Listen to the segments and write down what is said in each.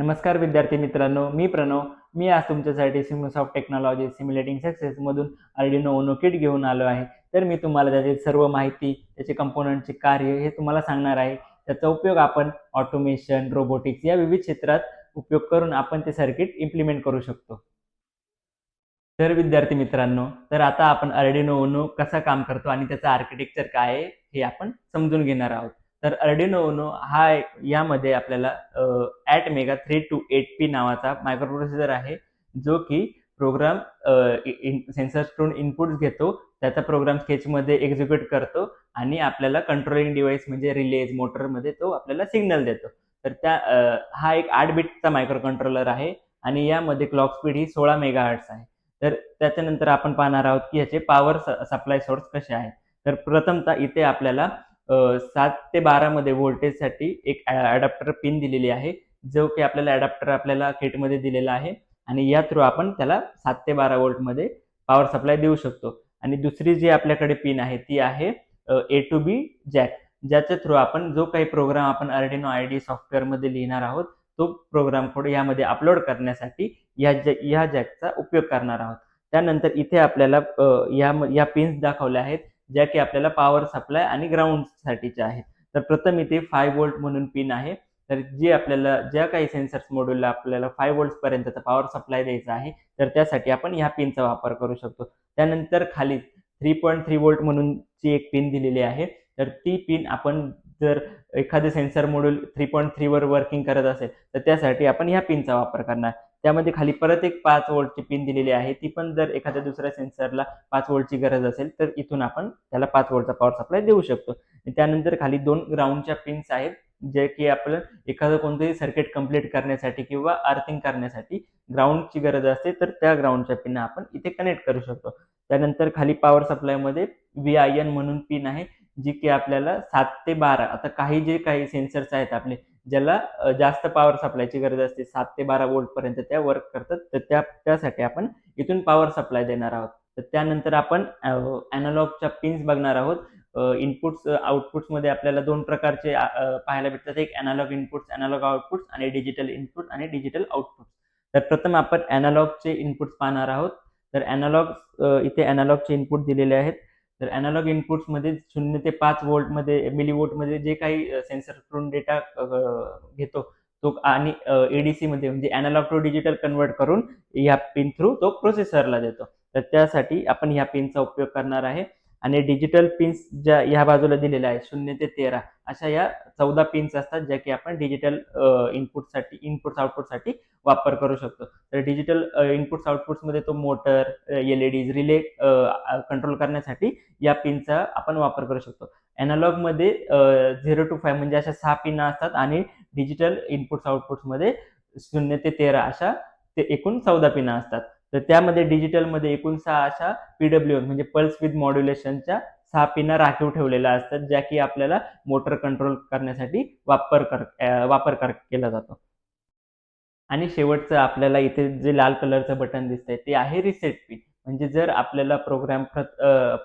नमस्कार विद्यार्थी मित्रांनो मी प्रणव. मी आज तुमच्यासाठी सिमोसॉफ्ट टेक्नॉलॉजी सिम्युलेटिंग सक्सेसमधून अर्डिनो ओनो किट घेऊन आलो आहे. तर मी तुम्हाला त्याची सर्व माहिती त्याचे कंपोनंटचे कार्य हे तुम्हाला सांगणार आहे. त्याचा उपयोग आपण ऑटोमेशन रोबोटिक्स या विविध क्षेत्रात उपयोग करून आपण ते सर्किट इम्प्लिमेंट करू शकतो. तर विद्यार्थी मित्रांनो तर आता आपण अर्डिनो ओनो कसा काम करतो आणि त्याचं आर्किटेक्चर काय आहे हे आपण समजून घेणार आहोत. तर अर्डिनोनो हा यामध्ये आपल्याला ATmega three two eight P नावाचा मायक्रोप्रोसेसर आहे जो की प्रोग्राम सेन्सर्सकडून इनपुट्स घेतो त्याचा प्रोग्राम स्केचमध्ये एक्झिक्यूट करतो आणि आपल्याला कंट्रोलिंग डिव्हाइस म्हणजे रिलेज मोटरमध्ये तो आपल्याला सिग्नल देतो. तर त्या हा एक आठ बिटचा मायक्रो कंट्रोलर आहे आणि यामध्ये क्लॉक स्पीड ही सोळा मेगा हर्ट्स आहे. तर त्याच्यानंतर आपण पाहणार आहोत की याचे पॉवर सप्लाय सोर्स कसे आहेत. तर प्रथमतः इथे आपल्याला सात ते बारामध्ये व्होल्टेजसाठी एक अडॅप्टर पिन दिलेली आहे जो की आपल्याला अडॅप्टर आपल्याला किटमध्ये दिलेला आहे आणि या थ्रू आपण त्याला सात ते बारा वोल्टमध्ये पॉवर सप्लाय देऊ शकतो. आणि दुसरी जी आपल्याकडे पिन आहे ती आहे ए टू बी जॅक ज्याच्या थ्रू आपण जो काही प्रोग्राम आपण अर्डिनो आय डी सॉफ्टवेअरमध्ये लिहिणार आहोत तो प्रोग्राम कोड यामध्ये अपलोड करण्यासाठी या या जॅकचा उपयोग करणार आहोत. त्यानंतर इथे आपल्याला या या पिन्स दाखवल्या आहेत ज्या की आपल्याला पॉवर सप्लाय आणि ग्राउंड साठीच्या आहेत. तर प्रथम इथे फाय वोल्ट म्हणून पिन आहे. तर जे आपल्याला ज्या काही सेन्सर्स मॉड्यूलला आपल्याला फाय वोल्ट पर्यंतचा पॉवर सप्लाय द्यायचा आहे तर त्यासाठी आपण ह्या पिनचा वापर करू शकतो. त्यानंतर खाली थ्री पॉईंट थ्री वोल्ट म्हणून ची एक पिन दिलेली आहे. तर ती पिन आपण जर एखादे सेन्सर मॉड्यूल थ्री पॉईंट थ्रीवर वर्किंग करत असेल तर त्यासाठी आपण ह्या पिनचा वापर करणार. त्यामध्ये खाली परत एक पाच वोल्टची पिन दिलेली आहे. ती पण जर एखाद्या दुसऱ्या सेन्सरला पाच वोल्टची गरज असेल तर इथून आपण त्याला पाच वोल्टचा पॉवर सप्लाय देऊ शकतो. त्यानंतर खाली दोन ग्राउंडच्या पिन्स आहेत जे की आपलं एखादं कोणतंही सर्किट कंप्लीट करण्यासाठी किंवा अर्थिंग करण्यासाठी ग्राउंडची गरज असते तर त्या ग्राउंडच्या पिन आपण इथे कनेक्ट करू शकतो. त्यानंतर खाली पॉवर सप्लायमध्ये व्ही आय एन म्हणून पिन आहे जी की आपल्याला सात ते बारा आता काही जे काही सेन्सर्स आहेत आपले ज्याला जास्त पॉवर सप्लायची गरज असते सात ते बारा वोल्ट पर्यंत त्या वर्क करतात तर त्या त्यासाठी आपण इथून पॉवर सप्लाय देणार आहोत. तर त्यानंतर आपण अॅनालॉगच्या पिन्स बघणार आहोत. इनपुट्स आउटपुट्समध्ये आपल्याला दोन प्रकारचे पाहायला भेटतात. एक अॅनालॉग इनपुट्स अॅनालॉग आउटपुट्स आणि डिजिटल इनपुट आणि डिजिटल आउटपुट तर प्रथम आपण अॅनालॉगचे इनपुट्स पाहणार आहोत. तर अॅनालॉग इथे अॅनालॉगचे इनपुट दिलेले आहेत. तर अॅनालॉग इनपुट्समध्ये शून्य ते पाच वोल्टमध्ये मिली वोल्टमध्ये जे काही सेन्सरकडून डेटा घेतो तो आणि एडीसीमध्ये म्हणजे अॅनालॉग टू डिजिटल कन्वर्ट करून ह्या पिन थ्रू तो प्रोसेसरला देतो. तर त्यासाठी आपण ह्या पिनचा उपयोग करणार आहे. आणि डिजिटल पिन्स ज्या ह्या बाजूला दिलेल्या आहेत शून्य ते तेरा अशा या चौदा पिन्स असतात ज्या की आपण डिजिटल इनपुटसाठी इनपुट्स आउटपुटसाठी वापर करू शकतो. तर डिजिटल इनपुट्स आउटपुट्समध्ये तो motor L E Ds relay control करण्यासाठी या पिनचा आपण वापर करू शकतो. अॅनालॉगमध्ये झिरो टू फाय म्हणजे अशा सहा पिन असतात आणि डिजिटल इनपुट्स आउटपुट्समध्ये शून्य ते तेरा अशा ते एकूण चौदा पिना असतात. तर त्यामध्ये डिजिटलमध्ये एकूण सहा अशा पीडब्ल्यू म्हणजे पल्स विथ मॉड्युलेशनच्या सहा पिना राखीव ठेवलेल्या असतात ज्या की आपल्याला मोटर कंट्रोल करण्यासाठी वापर कर वापर कर केला जातो. आणि शेवटचं आपल्याला इथे जे लाल कलरचं बटन दिसतंय ते आहे रिसेट पिन म्हणजे जर आपल्याला प्रोग्राम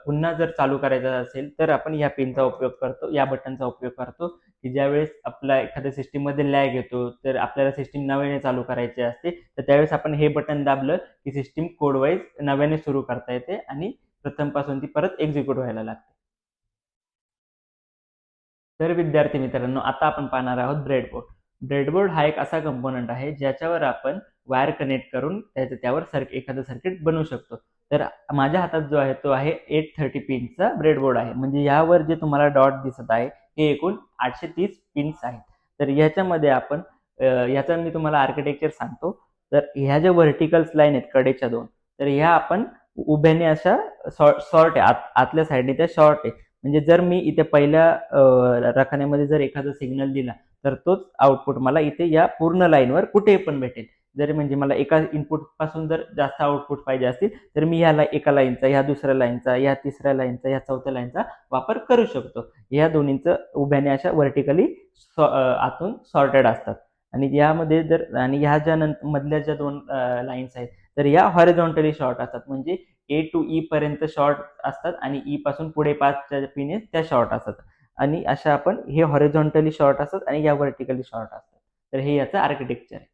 पुन्हा जर चालू करायचा असेल तर आपण या पिनचा उपयोग करतो या बटनचा उपयोग करतो की ज्यावेळेस आपला एखाद्या सिस्टीममध्ये लॅग येतो तर आपल्याला सिस्टीम नव्याने चालू करायची असते तर त्यावेळेस आपण हे बटन दाबलं की सिस्टीम कोडवाईज नव्याने सुरू करता येते आणि प्रथमपासून ती परत एक्झिक्यूट व्हायला लागते. तर विद्यार्थी मित्रांनो आता आपण पाहणार आहोत ब्रेडबोर्ड ब्रेडबोर्ड हा एक असा कंपोनंट आहे ज्याच्यावर आपण वायर कनेक्ट करून त्याचं त्यावर सर्क एखादं सर्किट बनवू शकतो. तर माझ्या हातात जो आहे तो आहे एट थर्टी पिनचा ब्रेडबोर्ड आहे. म्हणजे यावर जे तुम्हाला डॉट दिसत आहे हे एकूण आठशे तीस पिन्स आहेत. तर ह्याच्यामध्ये आपण ह्याचा मी तुम्हाला आर्किटेक्चर सांगतो. तर ह्या ज्या व्हर्टिकल्स लाईन आहेत कडेच्या दोन तर ह्या आपण उभ्याने अशा शॉर्ट शॉर्ट आहे. आत आतल्या साईडने त्या शॉर्ट आहे. म्हणजे जर मी इथे पहिल्या रखान्यामध्ये जर एखादा सिग्नल दिला तर तोच आउटपुट मला इथे या पूर्ण लाईनवर कुठे पण भेटेल. जर म्हणजे मला एका इनपुटपासून जर जास्त आउटपुट पाहिजे असतील तर मी ह्याला एका लाईनचा ह्या दुसऱ्या लाईनचा या तिसऱ्या लाईनचा ह्या चौथ्या लाईनचा वापर करू शकतो. ह्या दोन्हींचं उभ्याने अशा व्हर्टिकली आतून सॉर्टेड असतात. आणि यामध्ये जर आणि ह्या ज्या नंतर मधल्या ज्या दोन लाईन्स आहेत तर या हॉरिझॉन्टली शॉर्ट असतात. म्हणजे ए टू ई पर्यंत शॉर्ट असतात आणि ई पासून पुढे पाचच्या पिने त्या शॉर्ट असतात. आणि अशा आपण हे हॉरिझॉन्टली शॉर्ट असतात आणि या व्हर्टिकली शॉर्ट असतात. तर हे याचं आर्किटेक्चर आहे.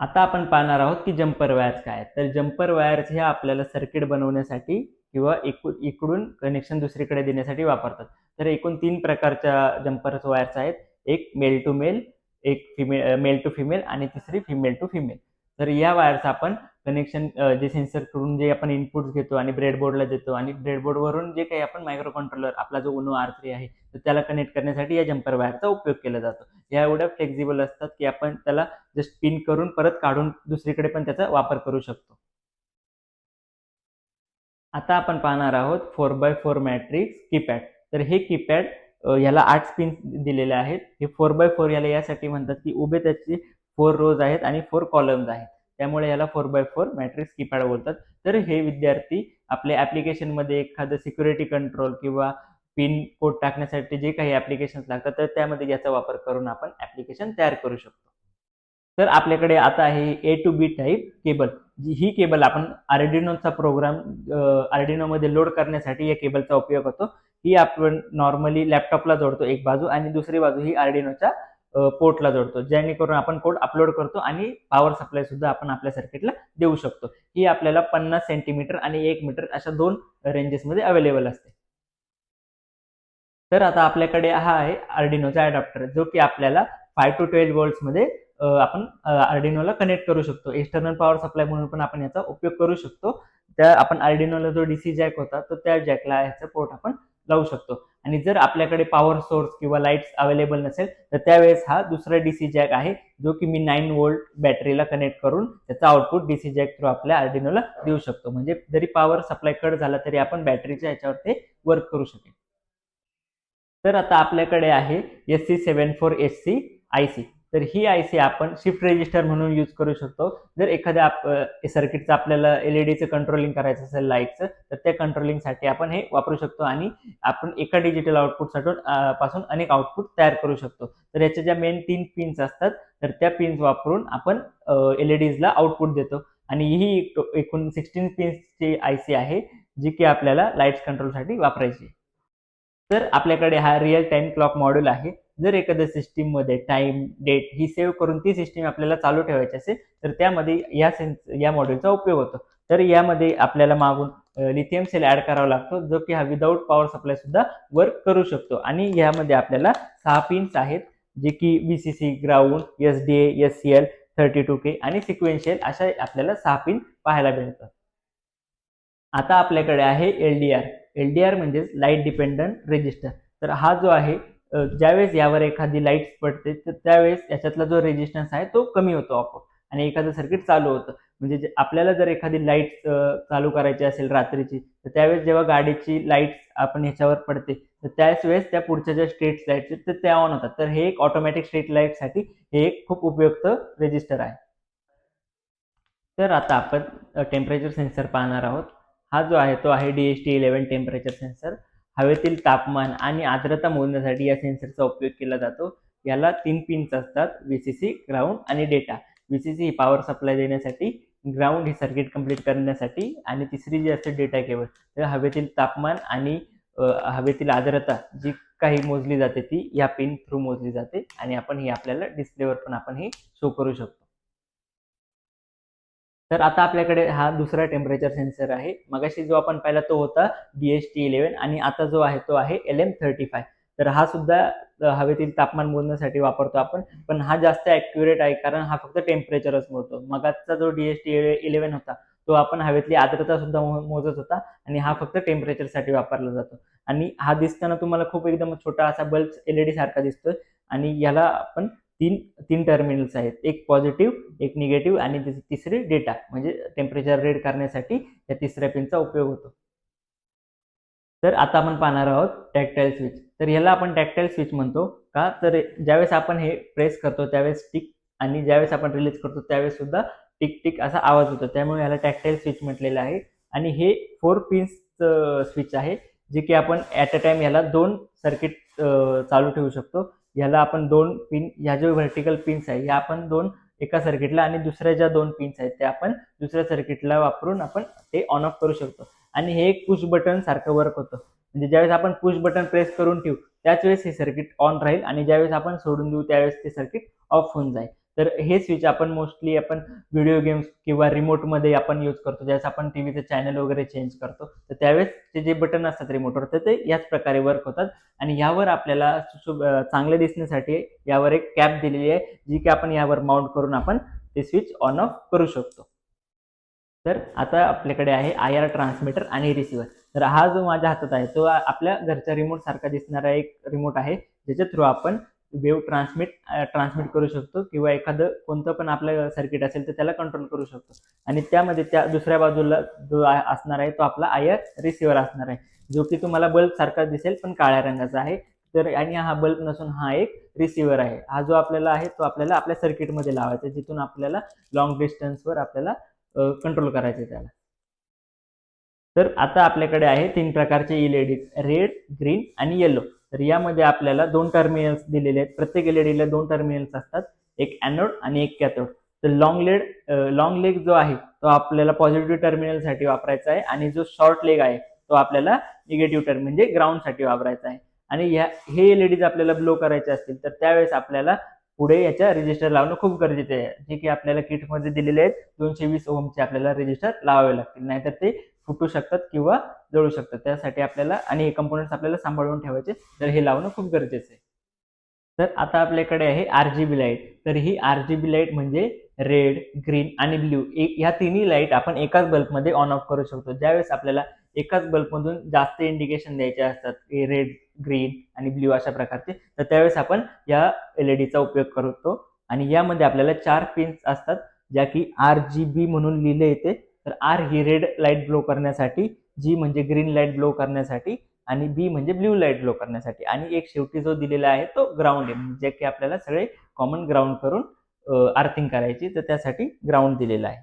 आता आपण पाहणार आहोत की जम्पर वायर्स काय आहेत. तर जम्पर वायर्स हे आपल्याला सर्किट बनवण्यासाठी किंवा एकू इकडून कनेक्शन दुसरीकडे देण्यासाठी वापरतात. तर एकूण तीन प्रकारच्या जम्पर वायर्स आहेत. एक मेल टू मेल एक फिमेल मेल टू फिमेल आणि तिसरी फिमेल टू फिमेल तर या वायर्स आपण कनेक्शन जे सेन्सर करून जे आपण इनपुट्स घेतो आणि ब्रेडबोर्डला देतो आणि ब्रेडबोर्डवरून जे काही आपण मायक्रो कंट्रोलर आपला जो उनो आर थ्री आहे तर त्याला कनेक्ट करण्यासाठी या जम्पर वायरचा उपयोग केला जातो. या एवढ्या फ्लेक्झिबल असतात की आपण त्याला जस्ट पिन करून परत काढून दुसरीकडे पण त्याचा वापर करू शकतो. आता आपण पाहणार आहोत four by four matrix keypad तर हे कीपॅड याला आठ स्पिन दिलेले आहेत. हे फोर बाय फोर याला यासाठी म्हणतात की उभे त्याचे फोर रोज आहेत आणि फोर कॉलम्स आहेत. त्यामुळे याला four by four matrix keypad बोलतात. तर हे विद्यार्थी आपल्या ॲप्लिकेशनमध्ये एखादं सिक्युरिटी कंट्रोल किंवा पिन कोड टाकण्यासाठी जे काही ॲप्लिकेशन्स लागतात तर त्यामध्ये याचा वापर करून आपण ॲप्लिकेशन तयार करू शकतो. तर आपल्याकडे आता आहे A to B type cable जी ही केबल आपण आर्डिनोचा प्रोग्राम आर्डिनोमध्ये लोड करण्यासाठी या केबलचा उपयोग होतो. ही आपण नॉर्मली लॅपटॉपला जोडतो एक बाजू आणि दुसरी बाजू ही आर्डिनोच्या पोर्टला जोडतो. जेणेकरून आपण कोड अपलोड करतो आणि पॉवर सप्लाय सुद्धा आपण आपल्या सर्किटला देऊ शकतो. ही आपल्याला पन्नास सेंटीमीटर आणि एक मीटर अशा दोन रेंजेसमध्ये अवेलेबल असते. तर आता आपल्याकडे हा आहे आर्डिनोचा अडॅप्टर जो की आपल्याला फाय टू ट्वेल्वमध्ये आपण आर्डिनोला कनेक्ट करू शकतो. एक्स्टर्नल पॉवर सप्लाय म्हणून पण आपण याचा उपयोग करू शकतो. त्या आपण आर्डिनोला जो डीसी जॅक होता तो त्या जॅकला ह्याचा पोर्ट आपण लावू शकतो. आणि जर आपल्याकडे पॉवर सोर्स किंवा लाईट्स अवेलेबल नसेल तर त्यावेळेस हा दुसरा डीसी जॅक आहे जो की मी नाईन वोल्ट बॅटरीला कनेक्ट करून त्याचा आउटपुट डीसी जॅक थ्रू आपल्या आर्डिनोला देऊ शकतो. म्हणजे जरी पॉवर सप्लाय कट झाला तरी आपण बॅटरीच्या याच्यावर ते वर्क करू शकेल. तर आता आपल्याकडे आहे S C seven four S C I C तर ही आय सी आपण शिफ्ट रेजिस्टर म्हणून यूज करू शकतो. जर एखाद्या सर्किटचं आपल्याला एल ई डीचं कंट्रोलिंग करायचं असेल लाईटचं तर त्या कंट्रोलिंगसाठी आपण हे वापरू शकतो आणि आपण एका डिजिटल आउटपुटसाठी पासून अनेक आउटपुट तयार करू शकतो. तर याच्या ज्या मेन तीन पिन्स असतात तर त्या पिन्स वापरून आपण एल ई डीजला आउटपुट देतो. आणि ही एकूण सिक्स्टीन पिन्सची आय सी आहे जी की आपल्याला लाईट्स कंट्रोलसाठी वापरायची तर आपल्याकडे हा रिअल टाइम क्लॉक मॉड्यूल आहे. जर एखाद्या सिस्टीममध्ये टाइम डेट ही सेव्ह करून ती सिस्टीम आपल्याला चालू ठेवायची असेल तर त्यामध्ये या सेन्स या मॉड्यूलचा उपयोग होतो. तर यामध्ये आपल्याला मागून लिथियम सेल ऍड करावा लागतो जो की हा विदाऊट पॉवर सप्लाय सुद्धा वर्क करू शकतो. आणि यामध्ये आपल्याला सहा पिन्स आहेत जे की V C C ground S D S C L thirty two K आणि सिक्वेन्शियल अशा आपल्याला सहा पिन पाहायला मिळतात. आता आपल्याकडे आहे L D R L D R म्हणजेच लाइट डिपेंडंट रेजिस्टर तर हा जो आहे ज्यावेळेस यावर एखादी लाइट पडते तर त्यावेळेस याच्यातला जो रेजिस्टन्स आहे तो कमी होतो आपोआप. आणि एखादं सर्किट चालू होतं. म्हणजे आपल्याला जर एखादी लाइट चालू करायची असेल रात्रीची तर त्यावेळेस जेव्हा गाडीची लाइट आपण ह्याच्यावर पडते तर त्याच वेळेस त्या पुढच्या ज्या स्ट्रीट लाइट तर त्या ऑन होतात. तर हे एक ऑटोमॅटिक स्ट्रीट लाईटसाठी हे एक खूप उपयुक्त रेजिस्टर आहे. तर आता आपण टेम्परेचर सेन्सर पाहणार आहोत. हा जो आहे तो आहे D S T eleven temperature sensor हवेतील तापमान आणि आर्द्रता मोजण्यासाठी या सेन्सरचा उपयोग केला जातो. याला तीन पिन्स असतात व्हीसीसी सी सी ग्राउंड आणि डेटा. व्हीसीसी सी सी ही पॉवर सप्लाय देण्यासाठी ग्राउंड ही सर्किट कंप्लीट करण्यासाठी आणि तिसरी जी असते डेटा केबल. तर हवेतील तापमान आणि हवेतील आर्द्रता जी काही मोजली जाते ती या पिन थ्रू मोजली जाते आणि आपण ही आपल्याला डिस्प्लेवर पण आपण हे शो करू शकतो. तर आता आपल्याकडे हा दुसरा टेम्परेचर सेन्सर आहे. मगाशी जो आपण पाहिला तो होता डी एस टी इलेव्हन आणि आता जो आहे तो आहे एल एम थर्टी फाय तर हा सुद्धा हवेतील तापमान मोजण्यासाठी वापरतो आपण. पण हा जास्त ॲक्युरेट आहे कारण हा फक्त टेम्परेचरच मोजतो. मगाचा जो डी एस टी इलेव्हन होता तो आपण हवेतली आर्द्रता सुद्धा मोजत होता आणि हा फक्त टेम्परेचरसाठी वापरला जातो. आणि हा दिसताना तुम्हाला खूप एकदम छोटा असा बल्ब एलईडी सारखा दिसतोय आणि याला आपण तीन तीन टर्मिनल्स आहेत. एक पॉझिटिव्ह एक निगेटिव्ह आणि तिसरी डेटा म्हणजे टेम्परेचर रेड करण्यासाठी या तिसऱ्या पिनचा उपयोग होतो. तर आता आपण पाहणार आहोत टॅक्टाईल स्विच तर ह्याला आपण टॅक्टाईल स्विच म्हणतो का? तर ज्यावेळेस आपण हे प्रेस करतो त्यावेळेस टिक आणि ज्यावेळेस आपण रिलीज करतो त्यावेळेस सुद्धा टिक टिक असा आवाज होतो त्यामुळे ह्याला टॅक्टाईल स्विच म्हटलेलं आहे. आणि हे फोर पिन्स स्विच आहे जे की आपण ॲट अ टाइम याला दोन सर्किट चालू ठेवू शकतो. याला आपण दोन पिन ह्या जे व्हर्टिकल पिन्स आहे ह्या आपण दोन एका सर्किटला आणि दुसऱ्या ज्या दोन पिन्स आहेत त्या आपण दुसऱ्या सर्किटला वापरून आपण ते ऑन ऑफ करू शकतो. आणि हे एक पुश बटन सारखं वर्क होतं. म्हणजे ज्यावेळेस आपण पुश बटन प्रेस करून ठेवू त्याच वेळेस हे सर्किट ऑन राहील आणि ज्यावेळेस आपण सोडून देऊ त्यावेळेस ते सर्किट ऑफ होऊन जाईल. तर हे स्विच आपण मोस्टली आपण व्हिडिओ गेम्स किंवा रिमोटमध्ये आपण यूज करतो. ज्यावेळेस आपण टीव्हीचं चॅनल वगैरे चेंज करतो तर त्यावेळेस ते जे बटन असतात रिमोटवर तर ते याच प्रकारे वर्क होतात. आणि यावर आपल्याला चांगले दिसण्यासाठी यावर एक कॅप दिलेली आहे जी की आपण यावर माउंट करून आपण ते स्विच ऑन ऑफ करू शकतो. तर आता आपल्याकडे आहे आय आर ट्रान्समीटर आणि रिसिव्हर तर हा जो माझ्या हातात आहे तो आपल्या घरच्या रिमोट सारखा दिसणारा एक रिमोट आहे ज्याच्या थ्रू आपण वेव्ह ट्रान्समिट ट्रान्समिट करू शकतो किंवा एखादं कोणतं पण आपलं सर्किट असेल तर त्याला कंट्रोल करू शकतो. आणि त्यामध्ये त्या दुसऱ्या बाजूला जो असणार आहे तो आपला आयर रिसिव्हर असणार आहे. जो की तुम्हाला बल्ब सारखा दिसेल पण काळ्या रंगाचा आहे. तर आणि हा बल्ब नसून हा एक रिसिव्हर आहे. हा जो आपल्याला आहे तो आपल्याला आपल्या सर्किटमध्ये लावायचा आहे, जिथून आपल्याला लॉंग डिस्टन्सवर आपल्याला कंट्रोल करायचे त्याला. तर आता आपल्याकडे आहे तीन प्रकारचे एलईडी रेड ग्रीन आणि येलो तर यामध्ये आपल्याला दोन टर्मिनल्स दिलेले आहेत. प्रत्येक एलईडीला दोन टर्मिनल्स असतात. एक अॅनोड आणि एक कॅथोड तर लॉंग लेड लॉंग लेग जो आहे तो आपल्याला पॉझिटिव्ह टर्मिनलसाठी वापरायचा आहे आणि जो शॉर्ट लेग आहे तो आपल्याला निगेटिव्ह टर्मिन म्हणजे ग्राउंडसाठी वापरायचा आहे. आणि ह्या हे एलईडीज आपल्याला ब्लो करायचे असतील तर त्यावेळेस आपल्याला पुढे याच्या रेजिस्टर लावणं खूप गरजेचे आहे. जे की आपल्याला किटमध्ये दिलेले आहेत दोनशे वीस ओमचे आपल्याला रेजिस्टर लावावे लागतील. नाहीतर ते फुटू शकतात किंवा जळू शकतात. त्यासाठी आपल्याला आणि हे कंपोनंट्स आपल्याला सांभाळून ठेवायचे. तर हे लावणं खूप गरजेचं आहे. तर आता आपल्याकडे आहे आर जी बी लाइट तर ही आर जी बी लाइट म्हणजे रेड ग्रीन आणि ब्ल्यू ह्या तिन्ही लाइट आपण एकाच बल्बमध्ये ऑन ऑफ करू शकतो. ज्यावेळेस आपल्याला एकाच बल्बमधून जास्त इंडिकेशन द्यायचे असतात रेड ग्रीन आणि ब्ल्यू अशा प्रकारचे तर त्यावेळेस आपण या एल ई डीचा उपयोग करतो. आणि यामध्ये आपल्याला चार पिन्स असतात ज्या की आर जी बी म्हणून लिहिले येते. तर आर ही रेड लाइट ब्लो करण्यासाठी जी म्हणजे ग्रीन लाइट ब्लो करण्यासाठी आणि बी म्हणजे ब्ल्यू लाइट ब्लो करण्यासाठी. आणि एक शेवटी जो दिलेला आहे तो ग्राउंड आहे म्हणजे जे की आपल्याला सगळे कॉमन ग्राउंड करून आर्थिंग करायची तर त्यासाठी ग्राउंड दिलेला आहे.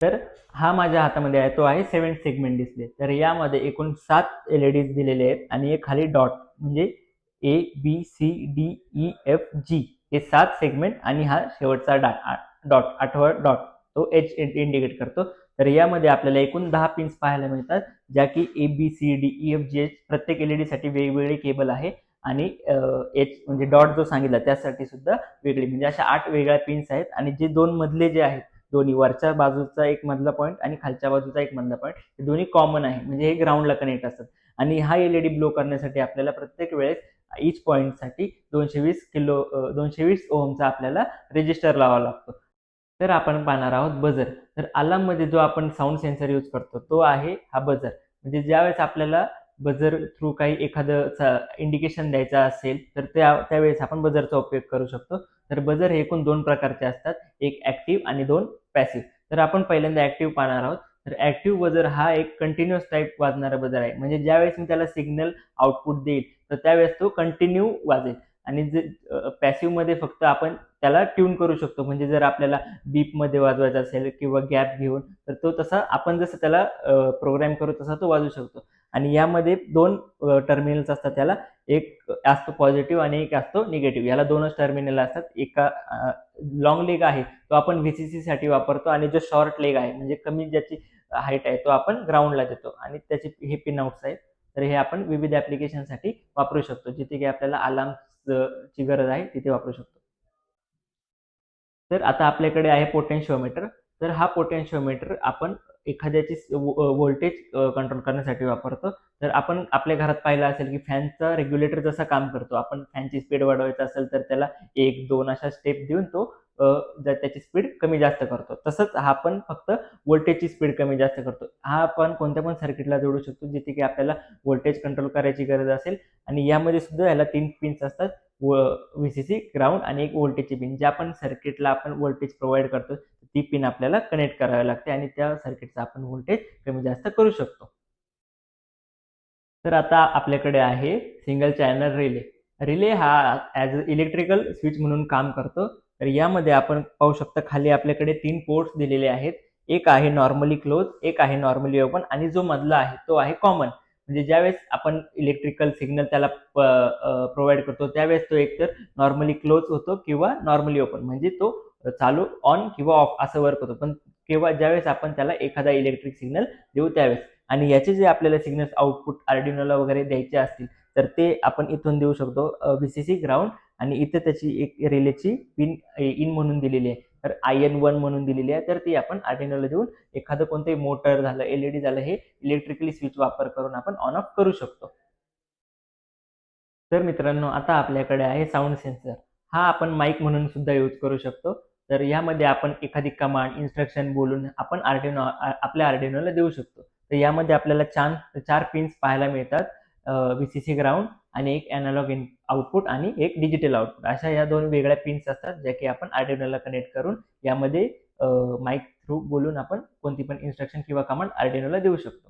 तर हा माझ्या हातामध्ये आहे तो आहे सेवन सेगमेंट डिस्प्ले तर यामध्ये एकूण सात एल ई डीज दिलेले आहेत आणि एक खाली डॉट म्हणजे A B C D E F G हे सात सेगमेंट आणि हा शेवटचा डा डॉट आठवा डॉट तो एच इंडिकेट करतो. तर यामध्ये आपल्याला एकूण दहा पिन्स पाहायला मिळतात ज्या की A B C D E F G H प्रत्येक एलईडी साठी वेगवेगळी केबल आहे. आणि एच म्हणजे डॉट जो सांगितला त्यासाठी सुद्धा वेगळी. म्हणजे अशा आठ वेगळ्या पिन्स आहेत. आणि जे दोन मधले जे आहेत दोन्ही वरच्या बाजूचा एक मधला पॉईंट आणि खालच्या बाजूचा एक मधला पॉईंट हे दोन्ही कॉमन आहे. म्हणजे हे ग्राउंडला कनेक्ट असतात. आणि हा एलईडी ब्लो करण्यासाठी आपल्याला प्रत्येक वेळेस इच पॉईंटसाठी दोनशे वीस किलो दोनशे वीस ओमचा आपल्याला रेजिस्टर लावावा लागतो. तर आपण पाहणार आहोत बजर तर अलार्ममध्ये जो आपण साऊंड सेन्सर यूज करतो तो आहे हा बजर म्हणजे ज्यावेळेस आपल्याला बजर थ्रू काही एखादं इंडिकेशन द्यायचं असेल तर त्या त्यावेळेस आपण बजरचा उपयोग करू शकतो. तर बजर हे एकूण दोन प्रकारचे असतात एक ऍक्टिव्ह आणि दोन पॅसिव्ह तर आपण पहिल्यांदा ऍक्टिव्ह पाहणार आहोत. तर ऍक्टिव्ह बजर हा एक कंटिन्युअस टाईप वाजणारा बजर आहे. म्हणजे ज्यावेळेस मी त्याला सिग्नल आउटपुट देईल तर त्यावेळेस तो कंटिन्यू वाजेल. आणि जे पॅसिव्हमध्ये फक्त आपण त्याला ट्यून करू शकतो. म्हणजे जर आपल्याला बीपमध्ये वाजवायचा असेल किंवा गॅप घेऊन तर तो तसा आपण जसं त्याला प्रोग्राम करू तसा तो वाजू शकतो. आणि यामध्ये दोन टर्मिनल्स असतात. त्याला एक असतो पॉझिटिव्ह आणि एक असतो निगेटिव्ह याला दोनच टर्मिनल असतात. एका लॉंग लेग आहे तो आपण व्हीसीसी साठी वापरतो आणि जो शॉर्ट लेग आहे म्हणजे कमी ज्याची हाईट आहे तो आपण ग्राउंडला देतो. आणि त्याचे हे पिन आउट्स आहेत. तर हे आपण विविध ऍप्लिकेशनसाठी वापरू शकतो. जिथे की आपल्याला अलार्म ची गरज आहे तिथे वापरू शकतो. तर आता आपल्याकडे आहे पोटेन्शिओमीटर. तर हा पोटेन्शिओमीटर आपण एखाद्याची व्होल्टेज कंट्रोल करण्यासाठी वापरतो. तर आपण आपल्या घरात पाहिलं असेल की फॅनचा रेग्युलेटर जसा काम करतो आपण फॅनची स्पीड वाढवायचा असेल तर त्याला एक दोन अशा स्टेप देऊन तो जर त्याची स्पीड कमी जास्त करतो. तसंच हा पण फक्त व्होल्टेजची स्पीड कमी जास्त करतो. हा आपण कोणत्या पण सर्किटला जोडू शकतो जिथे की आपल्याला व्होल्टेज कंट्रोल करायची गरज असेल. आणि यामध्ये सुद्धा याला तीन पिन्स असतात. व व्ही सी सी ग्राउंड आणि एक व्होल्टेजची पिन ज्या पण सर्किटला आपण व्होल्टेज प्रोव्हाइड करतो ती पिन आपल्याला कनेक्ट करावी लागते आणि त्या सर्किटचा आपण व्होल्टेज कमी जास्त करू शकतो. तर आता आपल्याकडे आहे सिंगल चॅनल रिले रिले हा ॲज अ इलेक्ट्रिकल स्विच म्हणून काम करतो. तर यामध्ये आपण पाहू शकता खाली आपल्याकडे तीन पोर्ट्स दिलेले आहेत. एक आहे नॉर्मली क्लोज एक आहे नॉर्मली ओपन आणि जो मधला आहे तो आहे कॉमन म्हणजे ज्यावेळेस आपण इलेक्ट्रिकल सिग्नल त्याला प्रोव्हाइड करतो त्यावेळेस तो एकतर नॉर्मली क्लोज होतो किंवा नॉर्मली ओपन म्हणजे तो चालू ऑन किंवा ऑफ असं वर्क होतो. पण किंवा ज्यावेळेस आपण त्याला एखादा इलेक्ट्रिक सिग्नल देऊ त्यावेळेस आणि याचे जे आपल्याला सिग्नल्स आउटपुट आर्डिनोला वगैरे द्यायचे असतील तर ते आपण इथून देऊ शकतो व्ही सी सी ग्राउंड आणि इथं त्याची एक रिलेची पिन इन म्हणून दिलेली आहे. तर आय एन वन म्हणून दिलेली आहे. तर ती आपण आर्डिनोला देऊन एखादं कोणतंही मोटर झालं एलईडी झालं हे इलेक्ट्रिकली स्विच वापर करून आपण ऑन ऑफ करू शकतो. तर मित्रांनो आता आपल्याकडे आहे साऊंड सेन्सर हा आपण माईक म्हणून सुद्धा यूज करू शकतो. तर यामध्ये आपण एखादी कमांड इन्स्ट्रक्शन बोलून आपण आर्डिनो आपल्या आर्डिनोला देऊ शकतो. तर यामध्ये आपल्याला चार चार पिन्स पाहायला मिळतात. बीसीसी सी सी ग्राउंड आणि एक अॅनालॉग इन आउटपुट आणि एक डिजिटल आउटपुट अशा या दोन वेगळ्या पिन्स असतात ज्या की आपण आर्डिनोला कनेक्ट करून यामध्ये माईक थ्रू बोलून आपण कोणती पण इन्स्ट्रक्शन किंवा कमांड आर्डिनोला देऊ शकतो.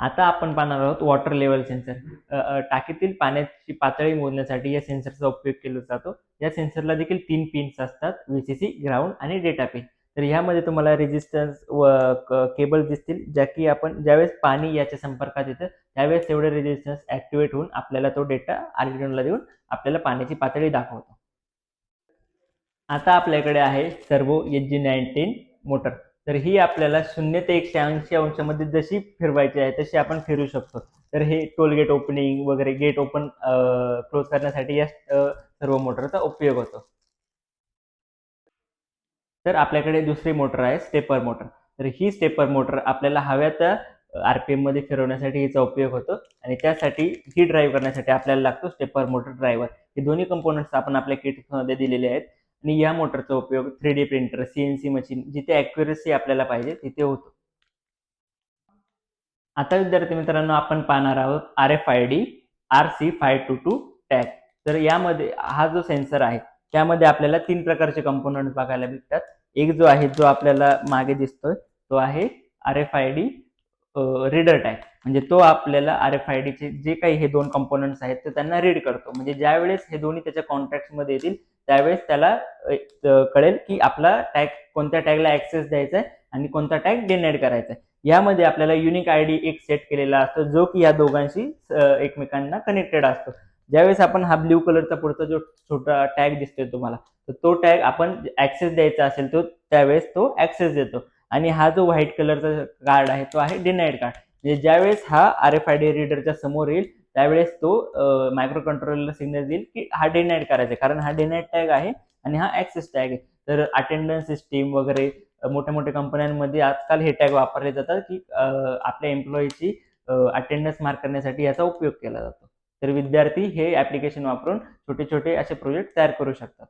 आता आपण पाहणार आहोत वॉटर लेवल सेन्सर टाकीतील पाण्याची पातळी मोजण्यासाठी या सेन्सरचा उपयोग केला जातो. या सेन्सरला देखील तीन पिन्स असतात व्ही सी सी ग्राउंड आणि डेटा पिन तर ह्यामध्ये तुम्हाला रेजिस्टन्स व केबल दिसतील ज्या की आपण ज्यावेळेस पाणी याच्या संपर्कात येतं त्यावेळेस तेवढे रेजिस्टन्स ऍक्टिवेट होऊन आपल्याला तो डेटा आर्डिनोला देऊन आपल्याला पाण्याची पातळी दाखवतो. आता आपल्याकडे आहे servo H G nineteen motor तर ही आपल्याला शून्य ते एकशे ऐंशी अंशामध्ये जशी फिरवायची आहे तशी आपण फिरू शकतो. तर हे टोल गेट ओपनिंग वगैरे गेट ओपन क्लोज करण्यासाठी या सर्व मोटरचा उपयोग होतो. तर आपल्याकडे दुसरी मोटर आहे स्टेपर मोटर. तर ही स्टेपर मोटर आपल्याला हव्या त्या आर पी एममध्ये फिरवण्यासाठी हिचा उपयोग होतो आणि त्यासाठी ही ड्राईव्ह करण्यासाठी आपल्याला लागतो स्टेपर मोटर ड्रायव्हर हे दोन्ही कंपोनंट्स आपण आपल्या किटमध्ये दिलेले आहेत आणि या मोटरचा उपयोग three D printer CNC machine जिथे ॲक्युरेसी आपल्याला पाहिजे तिथे होतो. आता विद्यार्थी मित्रांनो आपण पाहणार आहोत R F I D R C five two two tag तर यामध्ये हा जो सेन्सर आहे त्यामध्ये आपल्याला तीन प्रकारचे कंपोनंट बघायला भेटतात. एक जो आहे जो आपल्याला मागे दिसतोय तो आहे R F I D reader tag म्हणजे तो आपल्याला आर एफ आय डीचे जे काही हे दोन कंपोनंट्स आहेत ते त्यांना रीड करतो. म्हणजे ज्या वेळेस हे दोन्ही त्याच्या कॉन्ट्रॅक्टमध्ये येतील त्यावेळेस त्याला कळेल की आपला टॅग कोणत्या टॅगला ऍक्सेस द्यायचा आहे आणि कोणता टॅग डिनाईड करायचा आहे. यामध्ये आपल्याला युनिक आय डी एक सेट केलेला असतो जो की या दोघांशी एकमेकांना कनेक्टेड असतो. ज्यावेळेस आपण हा ब्ल्यू कलरचा पुढचा जो छोटा टॅग दिसतोय तुम्हाला तर तो टॅग आपण ऍक्सेस द्यायचा असेल तो त्यावेळेस तो ऍक्सेस देतो. आणि हा जो व्हाईट कलरचा कार्ड आहे तो आहे डिनाईड कार्ड म्हणजे ज्यावेळेस हा आर एफ आय डी रीडरच्या समोर येईल त्यावेळेस तो मायक्रो कंट्रोलरला सिग्नल देईल की हा डिनाईड करायचा कारण हा डिनाईड टॅग आहे आणि हा ऍक्सेस टॅग आहे. तर अटेंडन्स सिस्टीम वगैरे मोठ्या मोठ्या कंपन्यांमध्ये आजकाल हे टॅग वापरले जातात की आपल्या एम्प्लॉईची अटेंडन्स मार्क करण्यासाठी याचा उपयोग केला जातो. तर विद्यार्थी हे ऍप्लिकेशन वापरून छोटे छोटे असे प्रोजेक्ट तयार करू शकतात.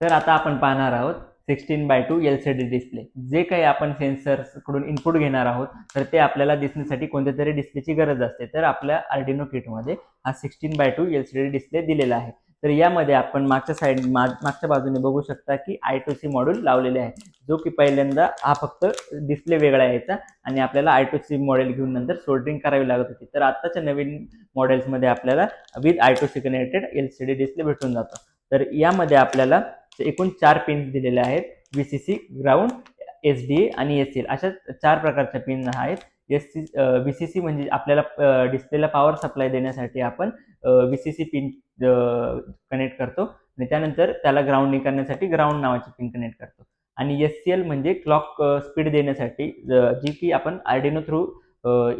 तर आता आपण पाहणार आहोत sixteen by two L C D display जे काही आपण सेन्सर्सकडून इनपुट घेणार आहोत तर ते आपल्याला दिसण्यासाठी कोणत्या तरी डिस्प्लेची गरज असते. तर आपल्या आर्डिनो किटमध्ये हा sixteen by two L C D display दिलेला आहे. तर यामध्ये आपण मागच्या साईड मागच्या बाजूने बघू शकता की आय टू सी मॉड्यूल लावलेले आहे. जो की पहिल्यांदा हा फक्त डिस्प्ले वेगळा यायचा आणि आपल्याला आय टू सी मॉडेल घेऊन नंतर सोल्डरिंग करावी लागत होती. तर आत्ताच्या नवीन मॉडेल्समध्ये आपल्याला with I two C connected L C D display भेटून जातो. तर यामध्ये आपल्याला एकूण चार पिन्स दिलेले आहेत. V C C ground S D A आणि एस सी एल अशा चार प्रकारच्या पिन आहेत. S C V C C म्हणजे आपल्याला डिस्प्लेला पॉवर सप्लाय देण्यासाठी आपण V C C pin connect करतो. आणि त्यानंतर त्याला ग्राउंडिंग करण्यासाठी ग्राउंड नावाची पिन कनेक्ट करतो. आणि एस सी एल म्हणजे क्लॉक स्पीड देण्यासाठी जी की आपण Arduino through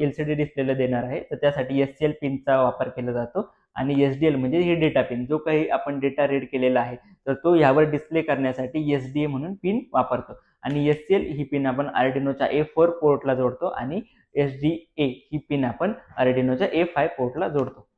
L C D डिस्प्लेला देणार आहे. तर त्यासाठी एस सी एल पिनचा वापर केला जातो. आणि एस डी एल म्हणजे हे डेटा पिन जो काही आपण डेटा रीड केलेला आहे तर तो यावर डिस्प्ले करण्यासाठी एस डी ए म्हणून पिन वापरतो. आणि एस सी एल ही पिन आपण आर्डिनोच्या ए फोर पोर्टला जोडतो. आणि एस डी ए ही पिन आपण आर्डिनोच्या ए फाय पोर्टला जोडतो.